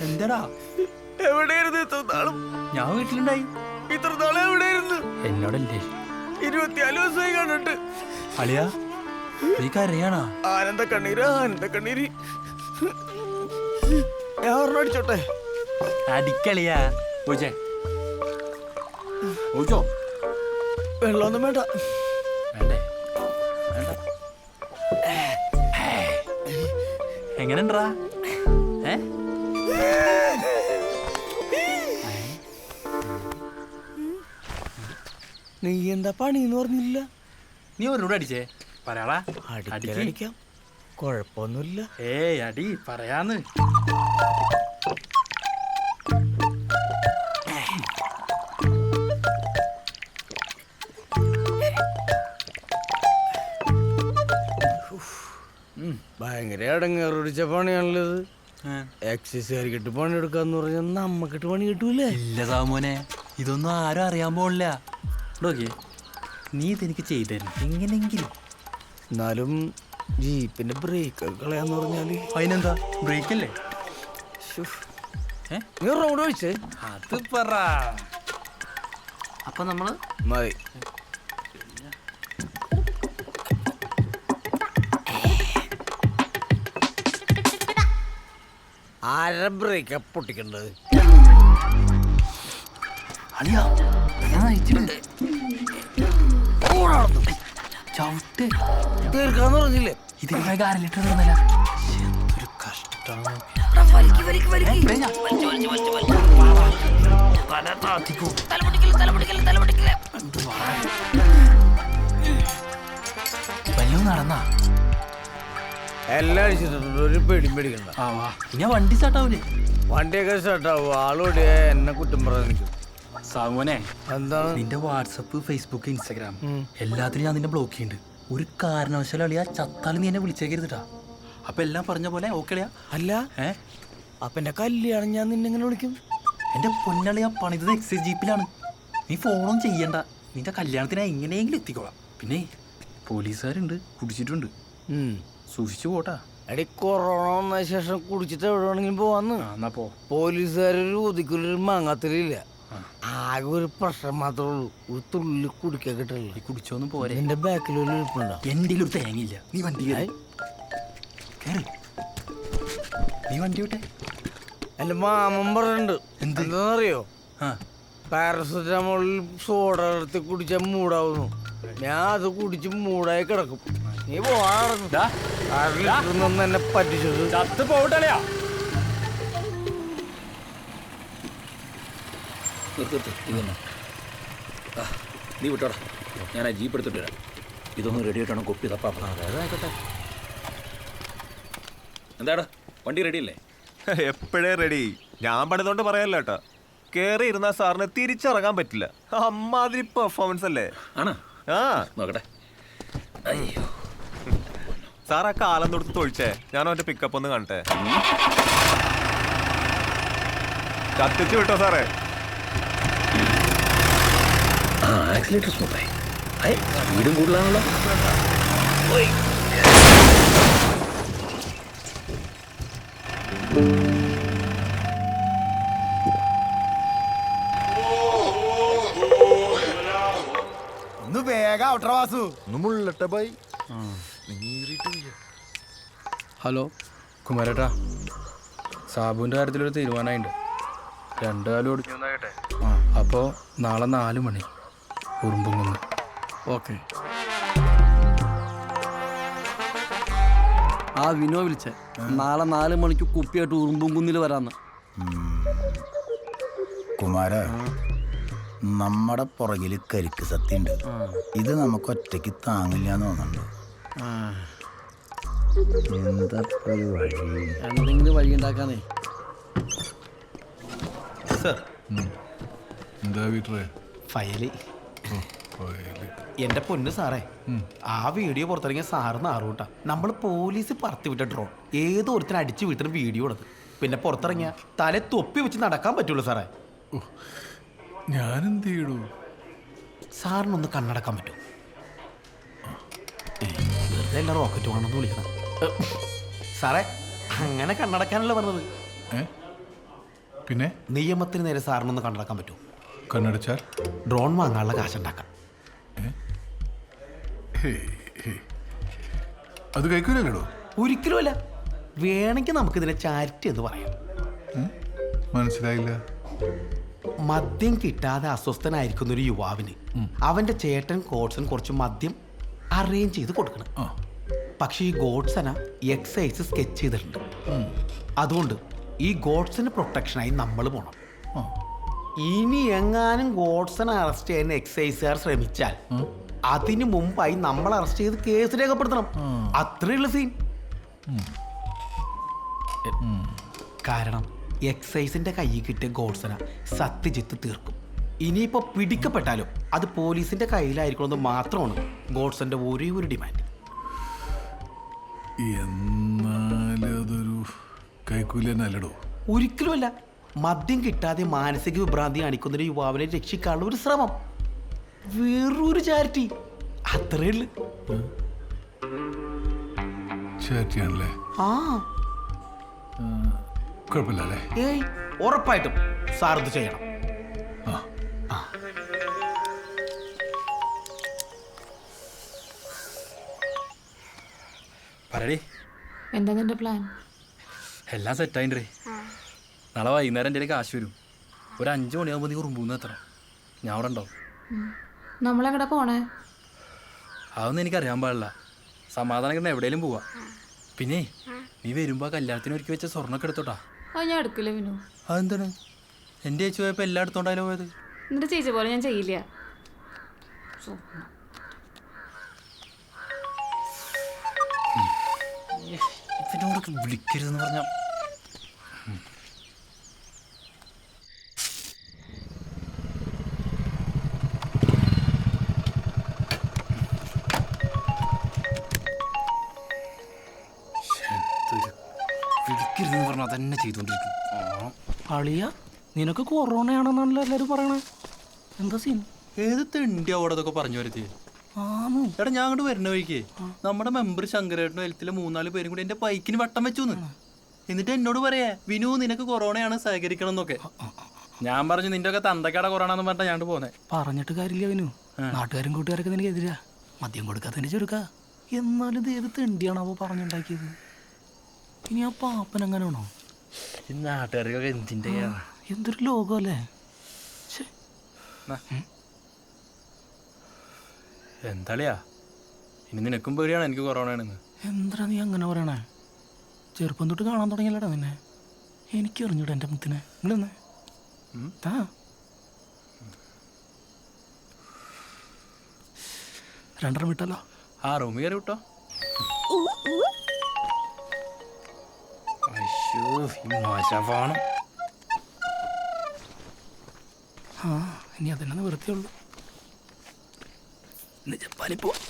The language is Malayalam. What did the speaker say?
എന്താടാ? എവിടെയായിരുന്നു ഇത്ര നാളും? ഞാൻ വീട്ടിലുണ്ടായി. ഇത്ര നാളെ എവിടെയായിരുന്നു? എന്നോടല്ലേ? ഇരുപത്തിനാല് ദിവസമായി കണ്ടിട്ട്. അളിയാ നീ കരയാണാ? ആനന്ദ കണ്ണീര് ആനന്ദ കണ്ണീര്. ഞാൻ ഒരെണ്ണം അടിച്ചോട്ടെ? അടിക്കളിയാ പൂജേ. പൂജോ? വെള്ളമൊന്നും വേണ്ട. വേണ്ടേ? വേണ്ട. എങ്ങനെണ്ടാ ഏ? നീ എന്താ പണി എന്ന് പറഞ്ഞില്ല? നീ ഒരു അടിച്ചേ. പറയാളാ. അടിക്കാം. കുഴപ്പമൊന്നുമില്ല. ഏയ് അടി പറയാന്ന്. അടങ്ങേറ് പിടിച്ച പണിയാണല്ലത്? ഏ. പണി എടുക്കാന്ന് പറഞ്ഞാൽ നമ്മക്കിട്ട് പണി കിട്ടൂലേ ഇല്ല സാമോനെ ഇതൊന്നും ആരും അറിയാൻ പോണില്ല. നോക്കിയേ നീ ഇതെനിക്ക് ചെയ്തു തരണം എങ്ങനെങ്കിലും. എന്നാലും ജീപ്പിന്റെ ബ്രേക്ക് കളയാന്ന് പറഞ്ഞാൽ. അതിനെന്താ ബ്രേക്ക് അല്ലേ? നീ റോഡ് ഒഴിച്ചേ അത് പറ. അപ്പൊ നമ്മൾ മതി. അര ബ്രേക്കാ പൊട്ടിക്കേണ്ടത് തീർക്കാന്ന് പറഞ്ഞില്ലേ? ഇതിന്റെ കാരം ലിറ്റർ തീർന്നില്ല എന്തൊരു കഷ്ടമാണ്. തല താത്തിക്കോ. വല്ലതും നടന്നാ. എല്ലാം അടിച്ചിട്ടുണ്ട് ഒരു പേടിയും പേടിക്കണ്ട. ഞാൻ വണ്ടി സ്റ്റാർട്ടാവൂലേ വണ്ടിയൊക്കെ സ്റ്റാർട്ടാവും ആളോടിയ എന്നെ കുറ്റം പറഞ്ഞു നിൽക്കും. സാമോനെ എന്താണ്? നിന്റെ വാട്സപ്പ് ഫേസ്ബുക്ക് ഇൻസ്റ്റാഗ്രാം. എല്ലാത്തിനും ഞാൻ നിന്നെ ബ്ലോക്ക് ചെയ്യുന്നുണ്ട് ഒരു കാരണവശാലും അളിയാ ചത്താലും നീ എന്നെ വിളിച്ചേക്കരുതാ അപ്പൊ എല്ലാം പറഞ്ഞ പോലെ ഓക്കെ അളിയാ. അല്ല ഏ? അപ്പൊ എന്റെ കല്യാണം ഞാൻ നിന്നെ എങ്ങനെ വിളിക്കും? എന്റെ പൊന്നളിയാ പണിതത് എക്സൈസ് ജീപ്പിലാണ് നീ ഫോണൊന്നും ചെയ്യണ്ട. നിന്റെ കല്യാണത്തിന് എങ്ങനെയെങ്കിലും എത്തിക്കോളാം. പിന്നെ പോലീസുകാരുണ്ട് കുടിച്ചിട്ടുണ്ട്. സൂക്ഷിച്ചു പോട്ടാ. എടി കൊറോണ വന്ന ശേഷം കുടിച്ചിട്ട് എവിടെ വേണമെങ്കിലും പോവാന്ന് എന്നാ പോ. പോലീസുകാരൊരു ഒതുക്കൊരു മാങ്ങാത്തലില്ല. ആകെ ഒരു പ്രശ്നം മാത്രമേ ഉള്ളൂ. ഒരു തുള്ളി കുടിക്കാൻ കിട്ടില്ല ഈ കുടിച്ചോന്ന് പോരെ. എന്റെ ബാക്കിൽ ഒരു ഇരിപ്പുണ്ടോ? എന്റെ ഒരു തേങ്ങയില്ല. നീ വണ്ടി കേറ്. നീ വണ്ടി വിട്ടെ. എന്റെ മാമൻ പറഞ്ഞിട്ടുണ്ട്. എന്ത്? എന്താണെന്നറിയോ ആ. പാരസെറ്റമോളിൽ സോഡ എടുത്ത് കുടിച്ചാൽ മൂടാവുന്നു. ഞാൻ അത് കുടിച്ച് മൂടായി കിടക്കും. നീ പോവാറുന്നു എന്നെ പറ്റിച്ചത്. ചത്ത് നീ വിട്ടോടാ. ഞാൻ ആ ജീപ്പ് എടുത്തിട്ട് വരാം. ഇതൊന്നും റെഡി ആയിട്ടാണ് കൊപ്പി തപ്പാ? ആയിക്കോട്ടെ. എന്താടാ വണ്ടി റെഡി അല്ലേ എപ്പോഴേ റെഡി ഞാൻ പണിതുകൊണ്ട് പറയല്ല കേട്ടോ. കേറി ഇരുന്ന സാറിന് തിരിച്ചിറങ്ങാൻ പറ്റില്ല. അമ്മാതിരി പെർഫോമൻസ് അല്ലേ? ആണോ? ആ. നോക്കട്ടെ. അയ്യോ. സാർ ആ കാലം തൊടുത്ത് തൊഴിച്ചേ. ഞാൻ അവന്റെ പിക്കപ്പ് ഒന്ന് കാണട്ടെ. കത്തിച്ചു വിട്ടോ സാറേ. ആ ആക്സിലേറ്റർ സ്മൂത്തായി അയ് വീടും കൂടുതലാണല്ലോ. ഓയ്. ഒന്ന് വേഗം ഔട്ടർ വാസു. ഹലോ. കുമാരേട്ടാ സാബുവിന്റെ കാര്യത്തിലൊരു തീരുമാനമായിട്ടുണ്ട് രണ്ട് കാലം ഓടിച്ചു ആ അപ്പോൾ നാളെ നാല് മണി. ഉറുമ്പുങ്ങുന്ന്. ഓക്കെ. ആ വിനോ വിളിച്ചേ. നാളെ നാല് മണിക്ക് കുപ്പിയായിട്ട് ഉറുമ്പും കുന്നിൽ വരാന്ന് കുമാര നമ്മുടെ പുറകിൽ കരിക്ക് സത്യണ്ട്. ഇത് നമുക്ക് ഒറ്റയ്ക്ക് താങ്ങില്ല എന്ന് തോന്നുന്നുണ്ട് എന്താ വഴി എന്തെങ്കിലും വഴി ഉണ്ടാക്കാനേ എന്താ വീട്ടറെ ഫയൽ. എന്റെ പൊന്ന് സാറേ ആ വീഡിയോ പുറത്തിറങ്ങിയ സാറ് നാറൂട്ടാ നമ്മൾ പോലീസ് പറത്തി വിട്ട ഡ്രോൺ ഏതോ ഒരുത്തിന് അടിച്ചു വീട്ടിന് വീഡിയോ എടുത്ത് പിന്നെ പുറത്തിറങ്ങിയ തല തൊപ്പി വെച്ച് നടക്കാൻ പറ്റുള്ളൂ സാറേ. ഞാനെന്ത് എന്ത് ചെയ്യടൂ സാറിനൊന്ന് കണ്ണടക്കാൻ പറ്റും. വെറുതെ അല്ല റോക്കറ്റ് വേണമെന്ന് വിളിക്കണം. സാറേ അങ്ങനെ കണ്ണടക്കാനല്ല പറഞ്ഞത്? പിന്നെ? നിയമത്തിന് നേരെ സാറിനൊന്ന് കണ്ണടക്കാൻ പറ്റുമോ കണ്ണടച്ചാൽ? ഡ്രോൺ വാങ്ങാനുള്ള കാശുണ്ടാക്കാം. അത് കഴിക്കൂലല്ലോ ഒരിക്കലും അല്ല വേണമെങ്കിൽ നമുക്കിതിനെ ചാരിറ്റി എന്ന് പറയാം. മനസ്സിലായില്ല. മദ്യം കിട്ടാതെ അസ്വസ്ഥനായിരിക്കുന്ന ഒരു യുവാവിന് അവന്റെ ചേട്ടൻ കോട്സൻ കുറച്ച് മദ്യം അറേഞ്ച് ചെയ്ത് കൊടുക്കണം. പക്ഷേ ഈ ഗോഡ്സന എക്സൈസ് സ്കെച്ച് ചെയ്തിട്ടുണ്ട്. അതുകൊണ്ട് ഈ ഗോഡ്സിന് പ്രൊട്ടക്ഷനായി നമ്മൾ പോണം. ഇനി എങ്ങാനും ഗോഡ്സനെ അറസ്റ്റ് ചെയ്യാൻ എക്സൈസുകാർ ശ്രമിച്ചാൽ അതിനു മുമ്പായി നമ്മൾ അറസ്റ്റ് ചെയ്ത് കേസ് രേഖപ്പെടുത്തണം. അത്രയുള്ള സീൻ കാരണം എക്സൈസിന്റെ കയ്യിൽ കിട്ടിയ ഗോഡ്സന സത്യജിത്ത് തീർക്കും. ഇനിയിപ്പോ പിടിക്കപ്പെട്ടാലും അത് പോലീസിന്റെ കയ്യിലായിരിക്കണമെന്ന് മാത്രമാണ് ഗോഡ്സന്റെ ഒരേ ഒരു ഡിമാൻഡ് എന്നാലും അതൊരു അല്ലടോ. ഒരിക്കലുമല്ല. മദ്യം കിട്ടാതെ മാനസിക വിഭ്രാന്തി കാണിക്കുന്ന ഒരു യുവാവിനെ രക്ഷിക്കാനുള്ള ഒരു ശ്രമം. വേറൊരു ചാരിറ്റി. അത്രേ ഉള്ളു. ചാറ്റിയാണല്ലേ ആ കുഴപ്പമില്ല അല്ലേ? ഏയ് ഉറപ്പായിട്ടും സാർ ഇത് ചെയ്യണം. പറയടി. എന്താ നിന്റെ പ്ലാൻ എല്ലാം സെറ്റായിട്ടേ നാളെ വൈകുന്നേരം എന്റെ കാശ് വരും. ഒരു അഞ്ച് മണിയാകുമ്പോൾ നീ ഉറുമ്പൂന്ന് എത്ര ഞാൻ അവിടെ ഉണ്ടാവും. നമ്മളെവിടെ പോണേ? അതൊന്നും എനിക്കറിയാൻ പാടില്ല. സമാധാനം കിട്ടണ എവിടെയെങ്കിലും പോവാ. പിന്നെ നീ വരുമ്പോൾ കല്യാണത്തിന് ഒരുക്കി വെച്ച സ്വർണൊക്കെ എടുത്തോട്ടാ. അത് ഞാൻ എടുക്കില്ല വിനു. അതെന്താണ്? എന്റെ ചേച്ചി പോയപ്പോൾ എല്ലാം എടുത്തോണ്ടായാലോ പോയത്? നിന്റെ ചേച്ചി പോലെ ഞാൻ ചെയ്യില്ല. ഇവനോടൊക്കെ വിളിക്കരുതെന്ന് പറഞ്ഞ വിളിക്കരുതെന്ന് പറഞ്ഞാൽ അതന്നെ ചെയ്തുകൊണ്ടിരിക്കും അളിയ നിനക്ക് കൊറോണയാണെന്നാണല്ലോ എല്ലാരും പറയണേ. എന്താ സീൻ ഏത് തെണ്ടി അവിടെ അതൊക്കെ പറഞ്ഞു വരുത്തി ആന്നു എടാ ഞാൻ അങ്ങോട്ട് വരുന്ന വഴിക്ക്. നമ്മുടെ മെമ്പർ ശങ്കരേട്ടനും എൽത്തിലെ മൂന്നാൽ പേരും കൂടി എന്റെ ബൈക്കിന് വട്ടം വെച്ചു എന്നിട്ട് എന്നോട് പറയാ വിനു നിനക്ക് കൊറോണയാണ് സഹകരിക്കണം എന്നൊക്കെ ഞാൻ പറഞ്ഞു നിന്റെ ഒക്കെ തന്തക്കട കൊറോണ എന്ന് പറഞ്ഞാ ഞാൻ പോന്നെ. പറഞ്ഞിട്ട് കാര്യമില്ല വിനു. നാട്ടുകാരും കൂട്ടുകാരൊക്കെ നിനക്ക് എതിരാ. മദ്യം കൊടുക്കാത്തതിന് ചുരുക്ക. എന്നാലും ഇത് ഏത് അവ പറഞ്ഞുണ്ടാക്കിയത്? ഇനി ആ പാപ്പൻ എങ്ങനെയാണോ ഈ നാട്ടുകാർക്കൊക്കെ എന്തിന്റെ എന്തൊരു ലോകമല്ലേ? ഛെ, എന്താളിയാ? ഇനി നിനക്കും പേടിയാണ് എനിക്ക് കൊറോണ കൊറോണയാണെന്ന് എന്താ നീ അങ്ങനെ പറയണേ? ചെറുപ്പം തൊട്ട് കാണാൻ തുടങ്ങിയല്ലേടാ നിന്നെ. എനിക്ക് അറിഞ്ഞൂടാ എന്റെ മുത്തിനെ. നിങ്ങളെന്ന്? താ. രണ്ടെണ്ണം വിട്ടല്ലോ. ആ റൂം കയറി വിട്ടോ. ആ ഇനി അതന്നെ നിവൃത്തിയുള്ളൂ ജപ്പാനിൽ പോവാം.